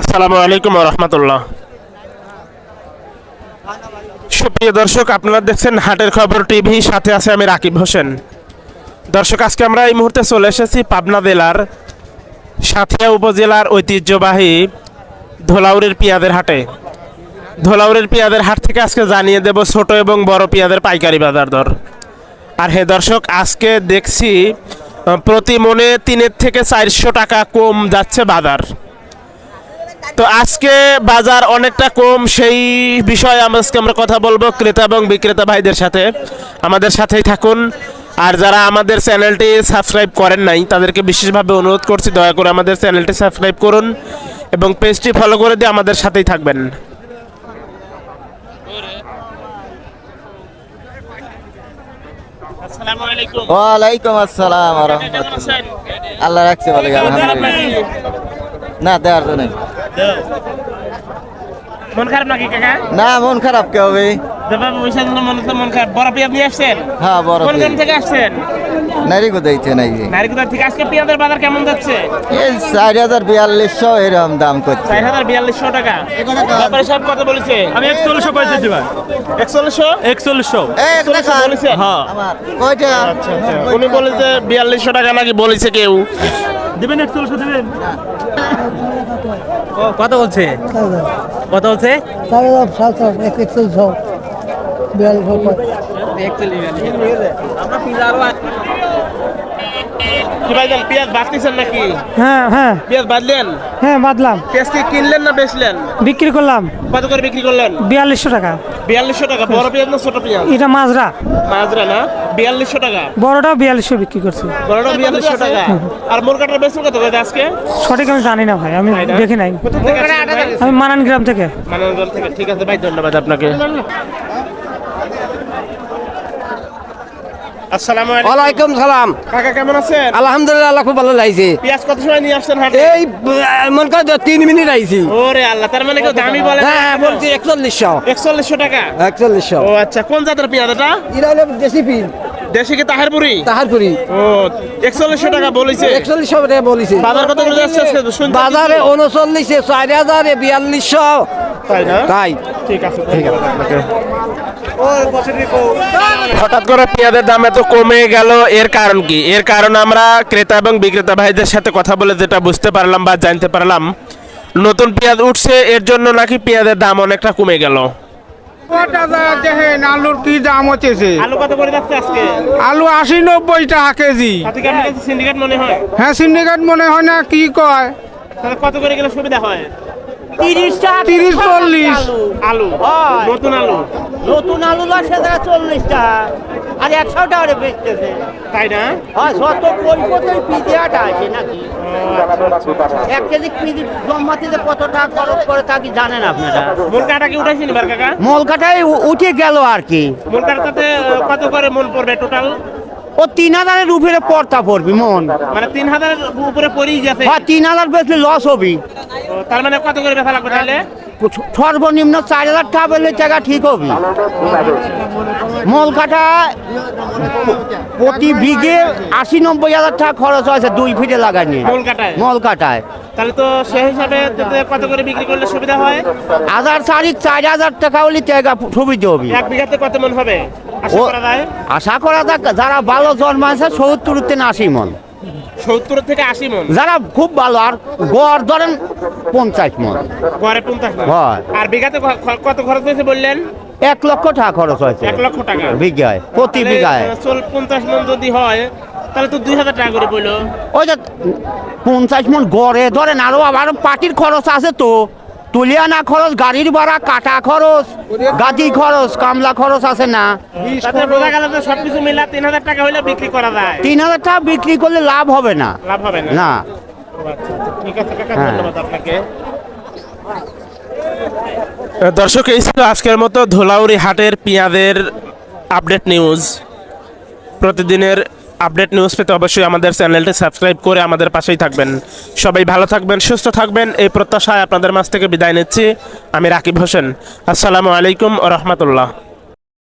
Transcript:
আসসালামু আলাইকুম রহমতুল্লাহ। সুপ্রিয় দর্শক, আপনারা দেখছেন হাটের খবর টিভি, সাথে আছে আমি রাকিব হোসেন। দর্শক, আজকে আমরা এই মুহূর্তে চলে এসেছি পাবনা জেলার সাথিয়া উপজেলার ঐতিহ্যবাহী ধোলাউরের পেঁয়াজের হাটে। ধোলাউরের পেঁয়াজের হাট থেকে আজকে জানিয়ে দেব ছোট এবং বড় পেঁয়াজের পাইকারি বাজার দর। আর হে দর্শক, আজকে দেখছি প্রতি মনে তিনের থেকে চারশো টাকা কম যাচ্ছে বাজার। তো আজকে বাজার অনেকটা কম, সেই বিষয়ে আজকে আমরা কথা বলব ক্রেতা এবং বিক্রেতা ভাইদের সাথে। আমাদের সাথেই থাকুন। আর যারা আমাদের চ্যানেলটি সাবস্ক্রাইব করেন নাই, তাদেরকে বিশেষভাবে অনুরোধ করছি, দয়া করে আমাদের চ্যানেলটি সাবস্ক্রাইব করুন এবং পেজটি ফলো করে দিয়ে আমাদের সাথেই থাকবেন আসসালামু আলাইকুম ওয়ালাইকুম আসসালাম আল্লাহ রাখছে আলহামদুলিল্লাহ। না দেওয়ার তো মন খারাপ নাকি কাকা? না মন খারাপ কে হবে জন্য মন খারাপ। বড় পেঁয়াজ আসছেন? হ্যাঁ বড় থেকে আসছেন? নারী কোথাইছে নাকি থেকে আজকে পেঁয়াজের বাজার কেমন যাচ্ছে? এই চার হাজার বিয়াল্লিশশো এরকম দাম করছে। চার হাজার বিয়াল্লিশশো টাকা। ব্যাপারী সাহেব কত বলেছে। আমি একচল্লিশশো কয়েছে দিবা একচল্লিশশো? একচল্লিশশো। বলেছে? হ্যাঁ। কয়টা উনি বলেছে বিয়াল্লিশশো টাকা নাকি বলেছে কেউ। দিবেন একচল্লিশশো দিবেন? কত বলছে? কত বলছে? সাড়ে দশ সাত আট এক একচল্লিশ বিয়াল্লিশ। কি ভাইজান পেঁয়াজ বাঁচতেছেন নাকি? হ্যাঁ হ্যাঁ। পেঁয়াজ বাঁধলেন? হ্যাঁ বাদলাম পেঁয়াজ কি কিনলেন না বেচলেন? বিক্রি করলাম। কত করে বিক্রি করলেন? বিয়াল্লিশশো টাকা। বিয়াল্লিশশো টাকা। বড় পেঁয়াজ না ছোট পেঁয়াজ? এটা মাজরা। মাজরা না? বিয়াল্লিশশো টাকা। বিয়াল্লিশশো বিক্রি করছি। বড়টা বিয়াল্লিশশো টাকা। আর মুরগাটার বেচুন কত করে আজকে? সঠিক আমি জানি না ভাই আমি দেখি নাই? আমি মানান গ্রাম থেকে। মানবগঞ্জ থেকে। ঠিক আছে ভাই ধন্যবাদ আপনাকে। আসসালামু আলাইকুম। ওয়ালাইকুম সালাম। কাকা কেমন আছেন? আলহামদুলিল্লাহ আল্লাহ খুব ভালো লাগছে। পেঁয়াজ কত সময় নিয়ে আসছেন হাটে? এই মনে কর তিন মিনিট আইছি। ওরে আল্লাহ তার মানে কেউ দামি বলে হ্যাঁ হ্যাঁ, বলছি একচল্লিশশো। একচল্লিশশো টাকা? একচল্লিশশো। ও আচ্ছা কোন জাতের পেঁয়াজ এটা? এটা হলো দেশি দেশি কি তাহারপুরি? তাহারপুরি। ও একচল্লিশশো টাকা বলেছে। একচল্লিশশো টাকা বলিছে। বাজার কত করে যাচ্ছে আজকে? বাজারে উনচল্লিশে চার হাজারে বিয়াল্লিশশো। তাই না? তাই। ঠিক আছে ঠিক আছে। হঠাৎ করে পেঁয়াজের দাম এত কমে গেল এর কারণ কি? এর কারণ আমরা ক্রেতা এবং বিক্রেতা ভাইদের সাথে কথা বলে যেটা বুঝতে পারলাম বা জানতে পারলাম নতুন পেঁয়াজ উঠছে এর জন্য নাকি পেঁয়াজের দাম অনেকটা কমে গেল। দেখেন আলুর কি দাম হচ্ছে আলু কত করে যাচ্ছে আজকে? আলু আশি নব্বই টাকা কেজি। সিন্ডিকেট মনে হয়? হ্যাঁ সিন্ডিকেট মনে হয় না কি কয়? কত করে গেলে সুবিধা হয়? তিরিশ চল্লিশ। আলু। নতুন আলু। নতুন আলু হাজার চল্লিশ টাকা। আর একশো টাকা বেচতেছে। তাই না? হয় যত কত পিজিয়াটা আছে নাকি? এক কেজি পিজি জমাতে কত টাকা খরচ করে তা কি জানেন আপনারা? মূল কাটা কি উঠাইছেন এবার কাকা? মলকাটাই উঠে গেল আর কি। মুলকাটাতে কত করে মন পড়বে টোটাল ও তিন হাজারের উপরে পড়তা পড়বি মন। মানে তিন হাজারের উপরে পড়েই গেছে। হয় তিন হাজার বেচলে লস হবি। তার মানে কত করে বেচা লাগবে তাহলে? সর্বনিম্ন চার হাজার টাকা পেলে টাকা ঠিক হবি। মলকাটা প্রতি বিঘে আশি নব্বই হাজার টাকা খরচ হয়েছে দুই ফিটে লাগানি মূল কাটায়? মলকাটায় তাহলে তো সেই হিসাবে কত করে বিক্রি করলে সুবিধা হয়? হাজার চারি চার হাজার টাকা হলে টাকা সুবিধা হবে। এক বিঘাতে কত মন হবে? আশা করা যায়? যাক যারা ভালো জন্মাইছে সত্তর থেকে আশি মন সত্তর থেকে আশি মন? যারা খুব ভালো আর গড় ধরেন পঞ্চাশ মন। গড়ে পঞ্চাশ মন। হয়। আর বিঘাতে কত খরচ হয়েছে বললেন? এক লক্ষ টাকা খরচ হয়েছে। এক লক্ষ টাকা। বিঘায় প্রতি বিঘায়। পঞ্চাশ মন যদি হয় তাহলে তো দুই হাজার টাকা করে পড়ল। ওই যে পঞ্চাশ মন গড়ে ধরেন আরও আবার পার্টির খরচ আছে তো। তুলিয়ানা খরচ গাড়ির ভাড়া কাটা খরচ গাদি খরচ কামলা খরচ আছে না? সবকিছু মিলা তিন হাজার টাকা হলে বিক্রি করা যায়। তিন হাজার টাকা বিক্রি করলে লাভ হবে না। লাভ হবে না। না। আচ্ছা, আচ্ছা, ঠিক আছে কাকা হ্যাঁ। ধন্যবাদ আপনাকে। দর্শক এই ছিল আজকের মতো ধোলাউরি হাটের পেঁয়াজের আপডেট নিউজ। প্রতিদিনের আপডেট নিউজ পেতে অবশ্যই আমাদের চ্যানেলটি সাবস্ক্রাইব করে আমাদের পাশেই থাকবেন। সবাই ভালো থাকবেন, সুস্থ থাকবেন। এই প্রত্যাশায় আপনাদের মাছ থেকে বিদায় নিচ্ছি। আমি রাকিব হোসেন। আসসালামু আলাইকুম রহমতুল্লাহ।